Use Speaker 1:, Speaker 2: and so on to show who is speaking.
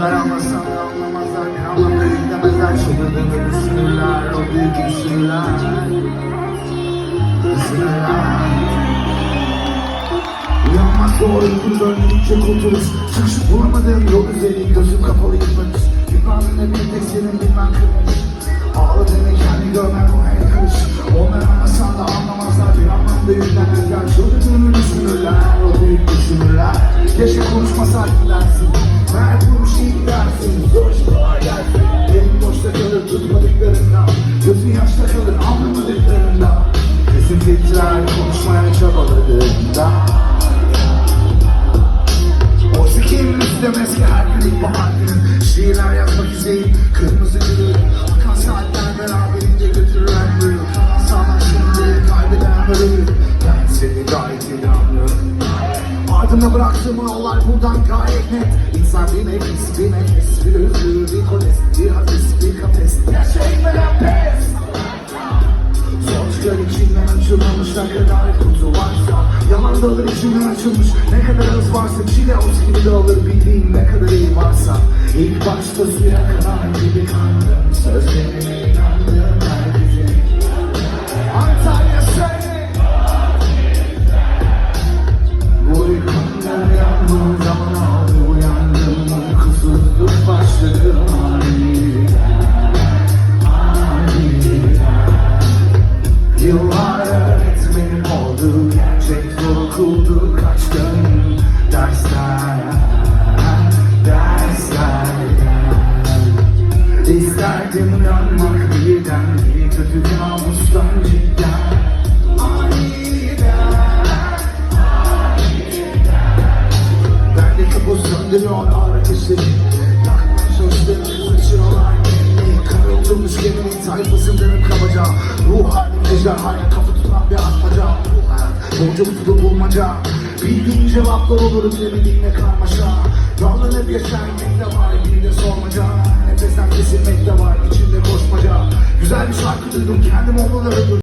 Speaker 1: Onlar anlasan da anlamazlar bir anlamda yüklemezler Çıldırdığını düşünürler o büyük düşünürler. Düşünürler. Uyanmak zor uyku döndükçe kurtuluş Çıkış bulamadığım yol üzeri gözüm kapalı yıkmış Bilmem bir tek senin bilmem kırmış Ağladığını kendi görmen o en karış Onlar anlasan da anlamazlar bir anlamda yüklemezler Çıldırdığını düşünürler o büyük düşünürler. Keşke kim istemez ki her gün ilkbahar günü Şiirler yazmak üzereyim. Kırmızı gülü Akan saatler beraberinde götürür yürü Sağlar şimdi kaybeden ölür Ben seni gayet iyi anlıyorum. Ardımda bıraktığım yollar buradan gayet net. İnsan bir nefis, bir nefis, bir özgür, bir kodes Bir hafif, bir kafes. Yaşaymadan pes çıkar içinden açılmamış ne kadar kutu varsa Yalan dağılır içinden açılmış. Ne kadar hız varsa Çile olsun gibi dağılır bildiğin ne kadar iyi varsa İlk başta suya gibi kandım Sözlerine inandım İsterdim uyanmak birden Bir kötü kabustan cidden. Aniden Bende kapı söndürüyor ağrı ateşleri Yakmaya çalıştığım kızışıyorlar beni Karıltılmış geminin sayfasından kabaca. Ruh halim ejderhaya kafa tutan bir atmaca. Bu hayat yolcu mutlu bulmaca. Bildiğin cevaplar olur bilemediğinle karmaşa. Yollanıp yaşarmak da var bir de sormaca. Nefesten Güzel bir şarkı duydum. Kendim onları